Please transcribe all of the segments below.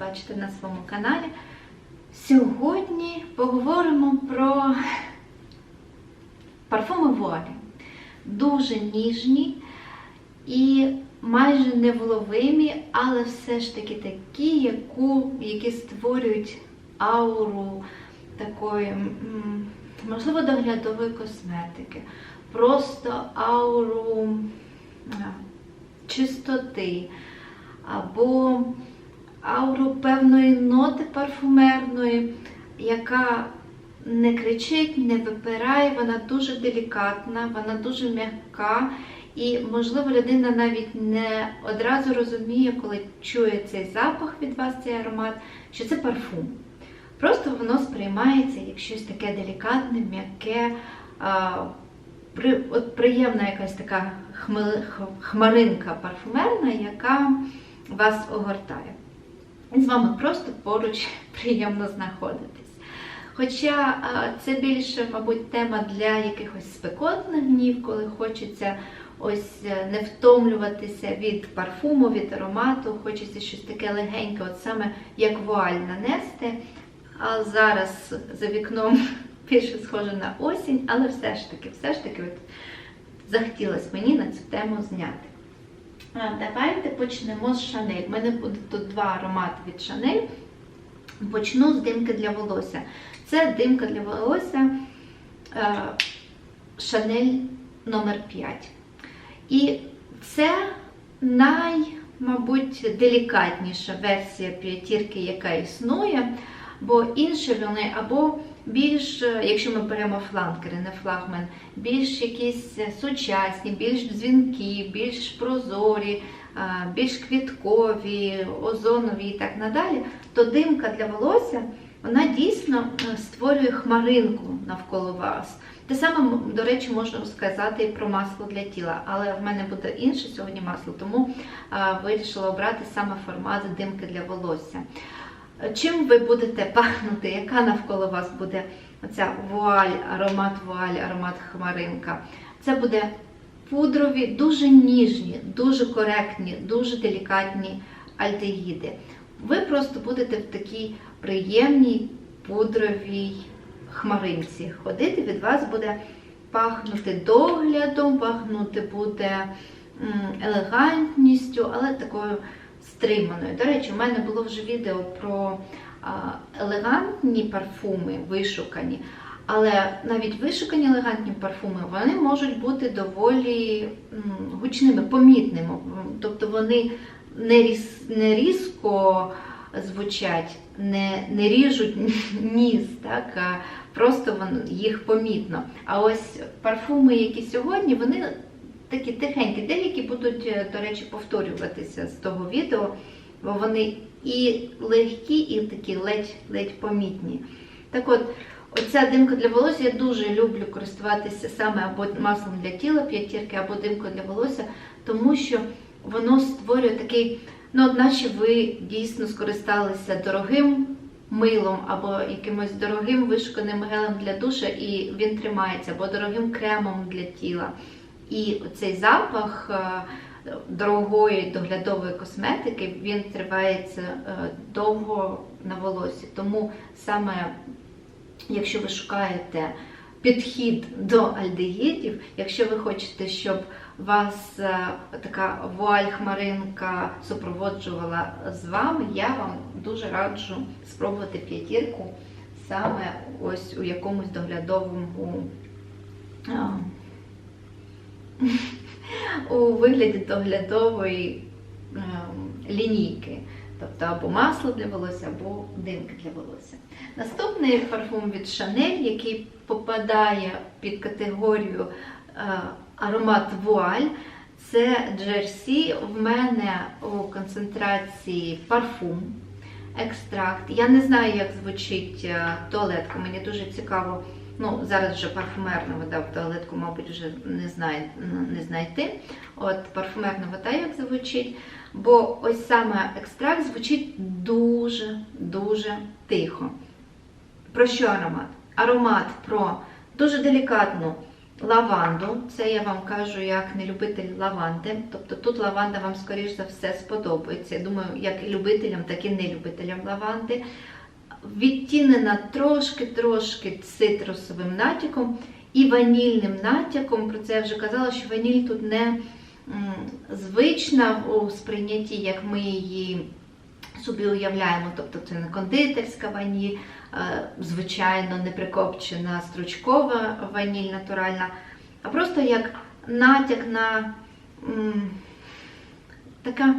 бачите на своєму каналі. Сьогодні поговоримо про парфуми вуалі. Дуже ніжні і майже невловимі, але все ж таки такі, яку, які створюють ауру такої, можливо, доглядової косметики, просто ауру чистоти або ауру певної ноти парфумерної, яка не кричить, не випирає, вона дуже делікатна, вона дуже м'яка. І, можливо, людина навіть не одразу розуміє, коли чує цей запах від вас, цей аромат, що це парфум. Просто воно сприймається як щось таке делікатне, м'яке, при, от приємна якась така хмаринка парфумерна, яка вас огортає. З вами просто поруч приємно знаходитись. Хоча це більше, мабуть, тема для якихось спекотних днів, коли хочеться ось е, не втомлюватися від парфуму, від аромату, хочеться щось таке легеньке, от саме як вуаль нанести. А зараз за вікном більше схоже на осінь, але все ж таки, все ж таки, от захотілося мені на цю тему зняти. Давайте почнемо з Шанель. У мене буде тут два аромати від Шанель. Почну з димки для волосся. Це димка для волосся е, Шанель номер 5. І це най, мабуть, делікатніша версія п'ятірки, яка існує, бо інші вони або більш, е, якщо ми беремо фланкери, не флагмен, більш якісь сучасні, більш дзвінки, більш прозорі, е, більш квіткові, озонові і так надалі, то димка для волосся вона дійсно е, створює хмаринку навколо вас. Те саме, до речі, можна сказати і про масло для тіла, але в мене буде інше сьогодні масло, тому вирішила обрати саме формат димки для волосся. Чим ви будете пахнути, яка навколо вас буде оця вуаль, аромат вуаль, аромат хмаринка? Це буде пудрові, дуже ніжні, дуже коректні, дуже делікатні альдегіди. Ви просто будете в такій приємній пудровій хмаринці ходити, від вас буде пахнути доглядом, пахнути буде елегантністю, але такою стриманою. До речі, у мене було вже відео про елегантні парфуми, вишукані. Але навіть вишукані елегантні парфуми вони можуть бути доволі гучними, помітними. Тобто вони не, різ, не різко звучать, не, не ріжуть ніс, так, а просто вон, їх помітно. А ось парфуми, які сьогодні, вони такі тихенькі, деякі будуть, е, до речі, повторюватися з того відео, бо вони і легкі, і такі ледь-ледь помітні. Так от, оця димка для волосся я дуже люблю користуватися саме або маслом для тіла п'ятірки, або димкою для волосся, тому що воно створює такий, ну, наче ви дійсно скористалися дорогим милом або якимось дорогим вишуканим гелем для душа, і він тримається, або дорогим кремом для тіла. І цей запах е, дорогої доглядової косметики він тривається е, довго на волосі. Тому саме якщо ви шукаєте підхід до альдегідів, якщо ви хочете, щоб вас е, така вуаль-хмаринка супроводжувала з вами, я вам дуже раджу спробувати п'ятірку саме ось у якомусь доглядовому у вигляді доглядової ем, лінійки. Тобто або масло для волосся, або димки для волосся. Наступний парфум від Chanel, який попадає під категорію е, аромат вуаль, це Джерсі. В мене у концентрації парфум, екстракт. Я не знаю, як звучить е, туалетка, мені дуже цікаво. Ну, зараз вже парфумерна вода в туалетку, мабуть, вже не, знає, не знайти. От парфумерна вода як звучить. Бо ось саме екстракт звучить дуже-дуже тихо. Про що аромат? Аромат про дуже делікатну лаванду. Це я вам кажу як не любитель лаванди. Тобто тут лаванда вам, скоріш за все, сподобається. Я думаю, як і любителям, так і нелюбителям лаванди. Відтінена трошки-трошки цитрусовим натяком і ванільним натяком. Про це я вже казала, що ваніль тут не звична у сприйнятті, як ми її собі уявляємо. Тобто це не кондитерська ваніль, е, звичайно, не прикопчена стручкова ваніль натуральна, а просто як натяк на така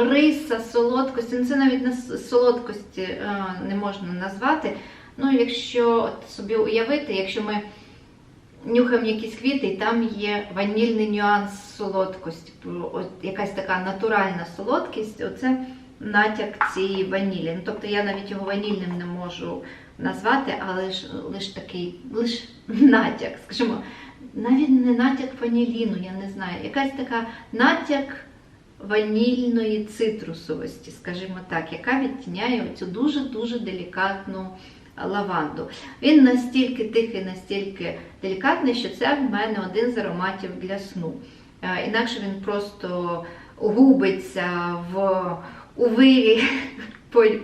риса солодкості. Ну, це навіть солодкості е, не можна назвати. Ну, якщо собі уявити, якщо ми нюхаємо якісь квіти, і там є ванільний нюанс солодкості, якась така натуральна солодкість, оце натяк цієї ванілі. Ну, тобто я навіть його ванільним не можу назвати, але ж лише такий, лише натяк, скажімо, навіть не натяк ваніліну, я не знаю, якась така натяк ванільної цитрусовості, скажімо так, яка відтіняє цю дуже-дуже делікатну лаванду. Він настільки тихий, настільки делікатний, що це в мене один з ароматів для сну. Е, Інакше він просто губиться в у вирі по-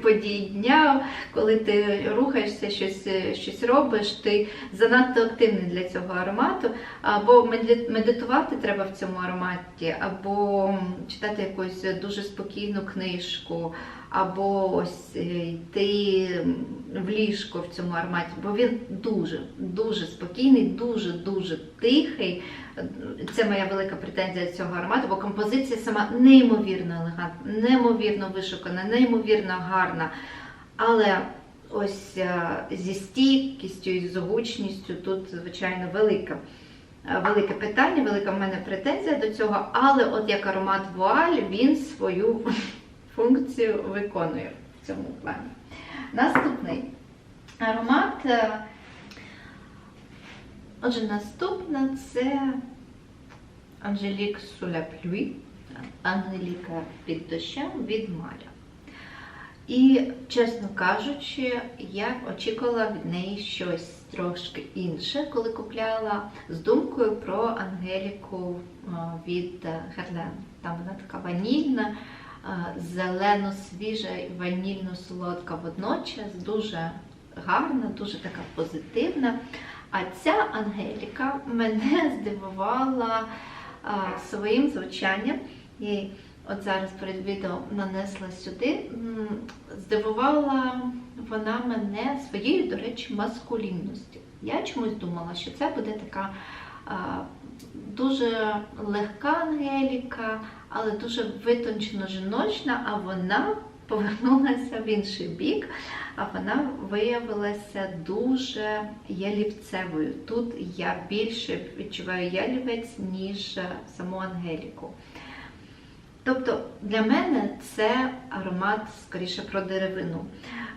подій дня, коли ти рухаєшся, щось, е, щось робиш, ти занадто активний для цього аромату. Або меди- медитувати треба в цьому ароматі, або читати якусь дуже спокійну книжку, або ось ти. йти м, в ліжко в цьому ароматі, бо він дуже, дуже спокійний, дуже, дуже тихий. Це моя велика претензія цього аромату, бо композиція сама неймовірно елегантна, неймовірно вишукана, неймовірно гарна. Але ось е, зі стійкістю і з гучністю тут, звичайно, велика. е, Велике питання, велика в мене претензія до цього, але от як аромат вуаль, він свою функцію виконує в цьому плані. Наступний аромат. е, Отже, наступна це Анжелік Суля Плюй, Ангеліка під дощем від Маля. І, чесно кажучи, я очікувала від неї щось трошки інше, коли купляла з думкою про Ангеліку від Герлен. Там вона така ванільна, а, зелено-свіжа і ванільно-солодка водночас, дуже гарна, дуже така позитивна. А ця Ангеліка мене здивувала а, своїм звучанням. І от зараз перед відео нанесла сюди. Здивувала вона мене своєю, до речі, маскулінністю. Я чомусь думала, що це буде така а, дуже легка Ангеліка, але дуже витончено жіночна, а вона повернулася в інший бік, а вона виявилася дуже ялівцевою. Тут я більше відчуваю ялівець, ніж саму Ангеліку. Тобто для мене це аромат скоріше про деревину.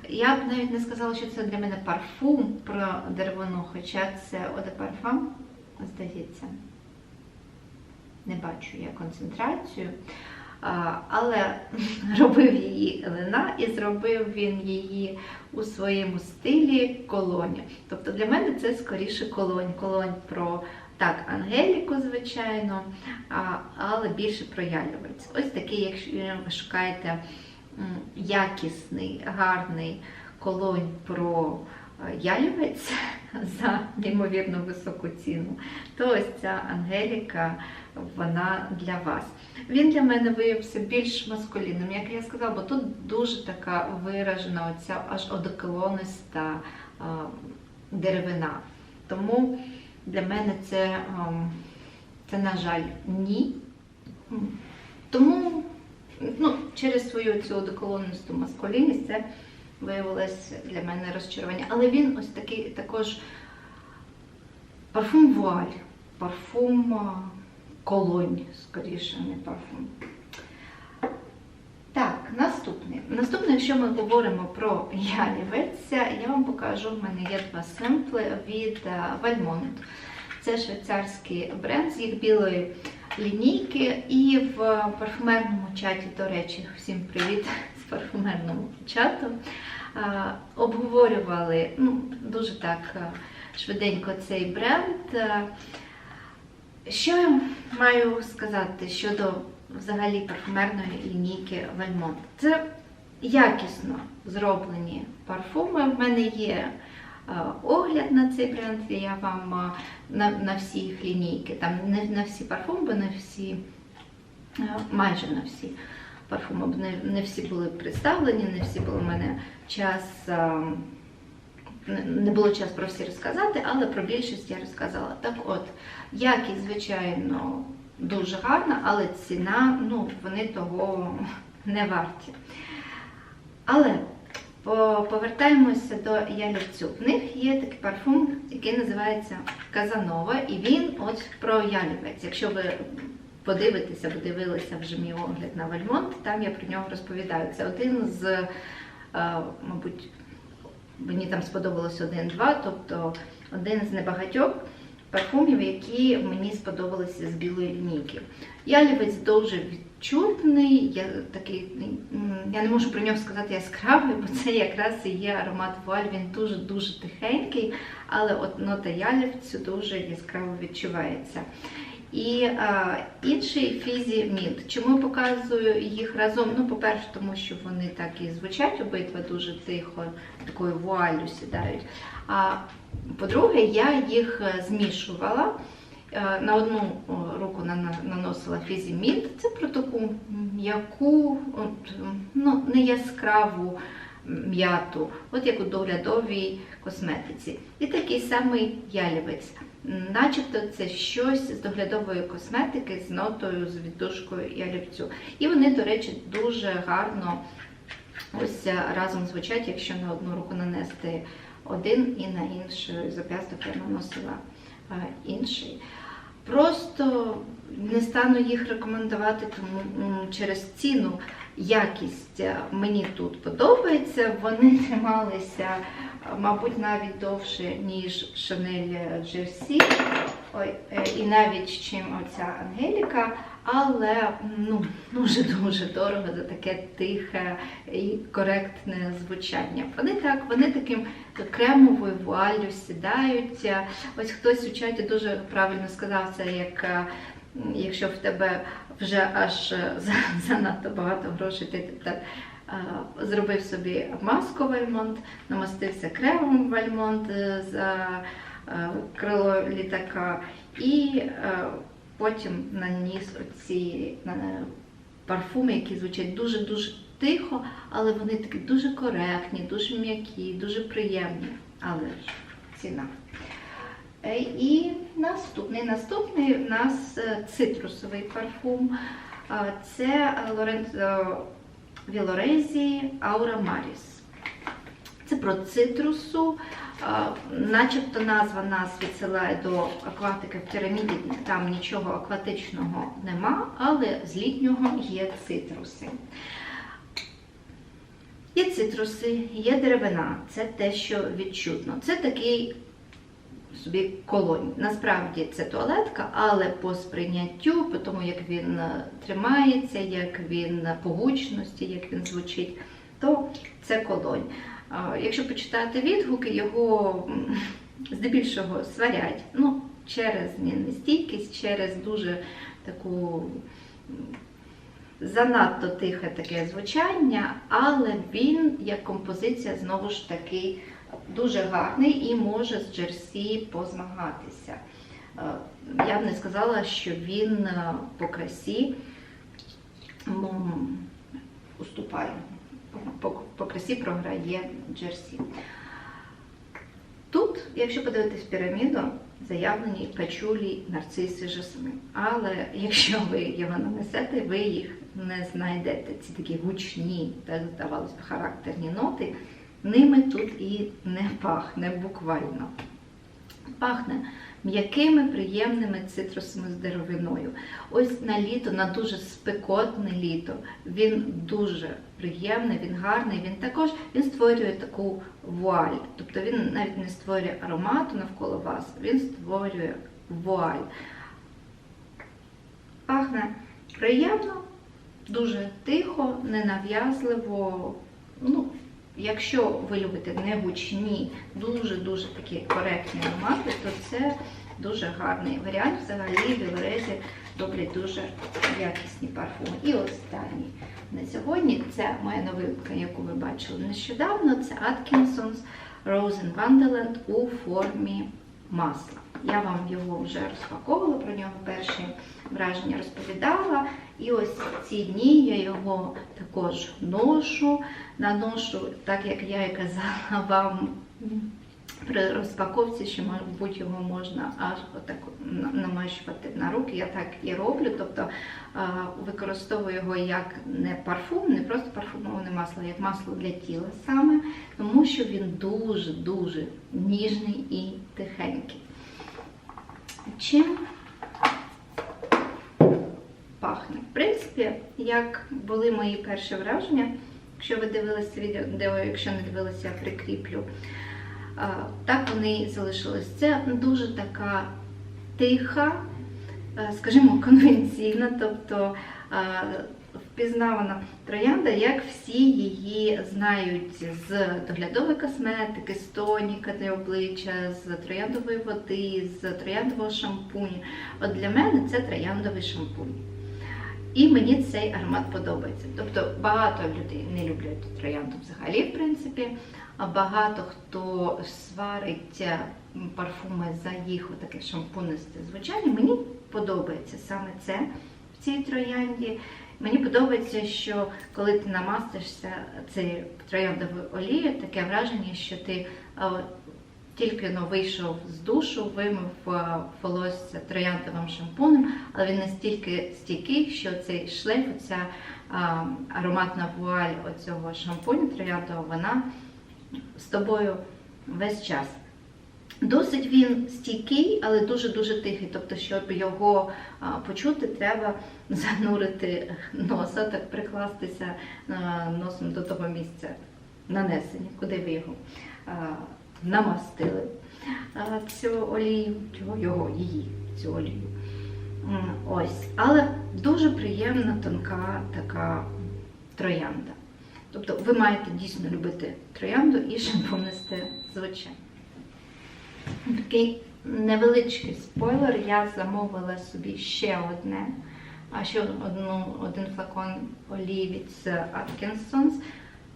Я б навіть не сказала, що це для мене парфум про деревину, хоча це оде здається. Не бачу я концентрацію. Але робив її Елена і зробив він її у своєму стилі колоні. Тобто для мене це скоріше колонь. Колонь про так, Ангеліку, звичайно, але більше про ялівець. Ось такий, якщо ви шукаєте якісний, гарний колонь про ялівець за неймовірно високу ціну, то ось ця Ангеліка вона для вас. Він для мене виявився більш маскулінним, як я сказала, бо тут дуже така виражена оця аж одеколониста деревина. Тому для мене це, це на жаль, ні. Тому ну, через свою цю одеколонисту маскулінність це виявилось для мене розчарування. Але він ось такий також парфум вуаль, парфум колонь, скоріше, не парфум. Так, наступне. Наступне, якщо ми говоримо про ялівець, я вам покажу, в мене є два семпли від е, Valmont. Це швейцарський бренд з їх білої лінійки. І в парфумерному чаті, до речі, всім привіт з парфумерного чату. Обговорювали ну, дуже так швиденько цей бренд. Що я маю сказати щодо взагалі парфумерної лінійки Вальмонт? Це якісно зроблені парфуми. В мене є огляд на цей бренд, я вам на, на всі їх лінійки, там не на всі парфуми, бо не всі, майже на всі парфуми, бо не, не всі були представлені, не всі були в мене час. не було часу про всі розказати, але про більшість я розказала. Так от, якість, звичайно, дуже гарна, але ціна, ну, вони того не варті. Але повертаємося до ялівцю. В них є такий парфум, який називається Казанова, і він ось про ялівець. Якщо ви подивитеся, або дивилися вже мій огляд на Вальмонт, там я про нього розповідаю. Це один з, е, мабуть, мені там сподобалось один-два, тобто один з небагатьох парфумів, які мені сподобалися з білої лінійки. Ялівець дуже відчутний, я такий, я не можу про нього сказати яскравий, бо це якраз і є аромат вуаль, він дуже-дуже тихенький, але от нота ялівцю дуже яскраво відчувається. І а, інший фізі мінт. Чому показую їх разом? Ну, по-перше, тому що вони так і звучать обидва дуже тихо, такою вуаллю сідають. А по-друге, я їх е, змішувала. Е, На одну руку наносила фізі мінт. Це про таку м'яку, ну, не яскраву м'яту, от як у доглядовій косметиці. І такий самий ялівець. Начебто це щось з доглядової косметики з нотою, з віддушкою ялівцю. І вони, до речі, дуже гарно ось е, разом звучать, якщо на одну руку нанести один і на іншу зап'ясток я наносила е, інший. Просто не стану їх рекомендувати, тому через ціну якість е, мені тут подобається. Вони трималися, е, мабуть, навіть довше, ніж. Ой, е, і навіть чим оця Ангеліка, але ну, дуже дуже дорого за таке тихе і коректне звучання. Вони так, вони таким кремовою вуаллю сідають. Ось хтось у чаті дуже правильно сказав це, як якщо в тебе вже аж е, занадто багато грошей, ти так е, зробив собі маску Вальмонт, намастився кремом Вальмонт е, за крило літака і потім наніс оці парфуми, які звучать дуже-дуже тихо, але вони такі дуже коректні, дуже м'які, дуже приємні. Але ж ціна. Е, І наступний, наступний у нас е, цитрусовий парфум. Це Лоренцо Вілорезі Аура Маріс. Це про цитрусу. Начебто назва нас відсилає до акватики в піраміді, там нічого акватичного нема, але з літнього є цитруси. Є цитруси, є деревина, це те, що відчутно. Це такий собі колонь. Насправді це туалетка, але по сприйняттю, по тому, як він е, тримається, як він по гучності, як він звучить, то це колонь. Якщо почитати відгуки, його здебільшого сварять. Ну, через нестійкість, через дуже таку занадто тихе таке звучання, але він як композиція знову ж таки дуже гарний і може з Джерсі позмагатися. Е, Я б не сказала, що він е, по красі уступає, по, красі програє Джерсі. Тут, якщо подивитись піраміду, заявлені пачулі, нарциси, жасмин. Але якщо ви його нанесете, ви їх не знайдете. Ці такі гучні, так здавалося характерні ноти. Ними тут і не пахне буквально. Пахне м'якими, приємними цитрусами з деревиною. Ось на літо, на дуже спекотне літо, він дуже приємний, він гарний. Він також він створює таку вуаль. Тобто він навіть не створює аромату навколо вас, він створює вуаль. Пахне приємно, дуже тихо, ненав'язливо. Ну, Якщо ви любите не гучні, дуже-дуже такі коректні аромати, то це дуже гарний варіант. Взагалі білорезі роблять дуже якісні парфуми. І останній на сьогодні це моя новинка, яку ви бачили нещодавно. Це Atkinson's Rose in Wonderland у формі масла. Я вам його вже розпаковувала, про нього перші враження розповідала. І ось ці дні я його також ношу, наношу, так як я і казала вам при розпаковці, що, мабуть, його можна аж отак намащувати на руки. Я так і роблю. Тобто використовую його як не парфум, не просто парфумоване масло, як масло для тіла саме, тому що він дуже-дуже ніжний і тихенький. Чим пахне? В принципі, як були мої перші враження, якщо ви дивилися відео, якщо не дивилися, я прикріплю. Так вони і залишились. Це дуже така тиха, е, скажімо, конвенційна, тобто впізнавана троянда, як всі її знають з доглядової косметики, з тоніка для обличчя, з трояндової води, з трояндового шампуню. От для мене це трояндовий шампунь. І мені цей аромат подобається. Тобто багато людей не люблять троянду взагалі, в принципі. А багато хто сварить е, парфуми за їх таке шампунисте звучання. Мені подобається саме це в цій троянді. Мені подобається, що коли ти намастишся цією трояндовою олією, таке враження, що ти тільки но вийшов з душу, вимив волосся трояндовим шампунем, але він настільки стійкий, що цей шлейф, ця ароматна вуаль оцього шампуню трояндового, вона з тобою весь час. Досить він стійкий, але дуже-дуже тихий. Тобто, щоб його почути, треба занурити носа, так прикластися носом до того місця нанесення, куди ви його намастили. Цю олію, його, її, цю олію. Ось. Але дуже приємна, тонка така троянда. Тобто ви маєте дійсно любити троянду і шампунисте звичайно. Такий невеличкий спойлер. Я замовила собі ще одне, а ще одну, один флакон олії від Atkinson's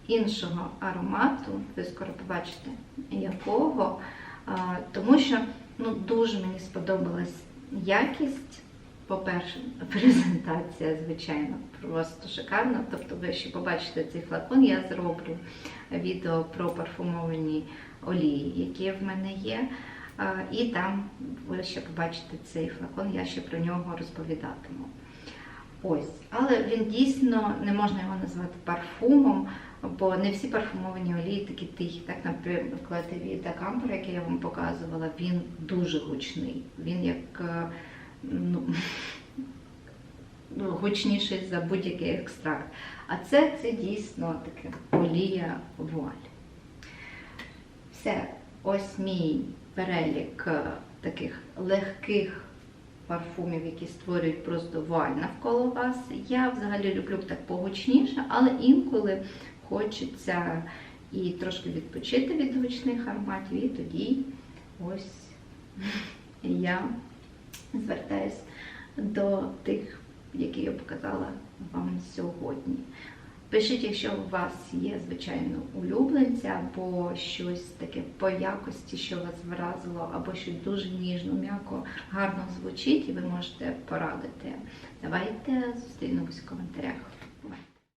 іншого аромату. Ви скоро побачите якого. Тому що ну, дуже мені сподобалась якість. По-перше, презентація, звичайно, просто шикарна. Тобто, ви ще побачите цей флакон, я зроблю відео про парфумовані олії, які в мене є. І там ви ще побачите цей флакон, я ще про нього розповідатиму. Ось, але він дійсно не можна його назвати парфумом, бо не всі парфумовані олії такі тихі. Так, наприклад, від Акампера, який я вам показувала, він дуже гучний. Він як е, ну, гучніший за будь-який екстракт. А це, це дійсно таке олія вуаль. Все, ось мій перелік е, таких легких парфумів, які створюють просто вуаль навколо вас. Я взагалі люблю так погучніше, але інколи хочеться і трошки відпочити від гучних ароматів, і тоді ось я звертаюсь до тих, які я показала вам сьогодні. Пишіть, якщо у вас є, звичайно, улюбленця або щось таке по якості, що вас вразило, або щось дуже ніжно, м'яко, гарно звучить, і ви можете порадити. Давайте зустрінемось в коментарях.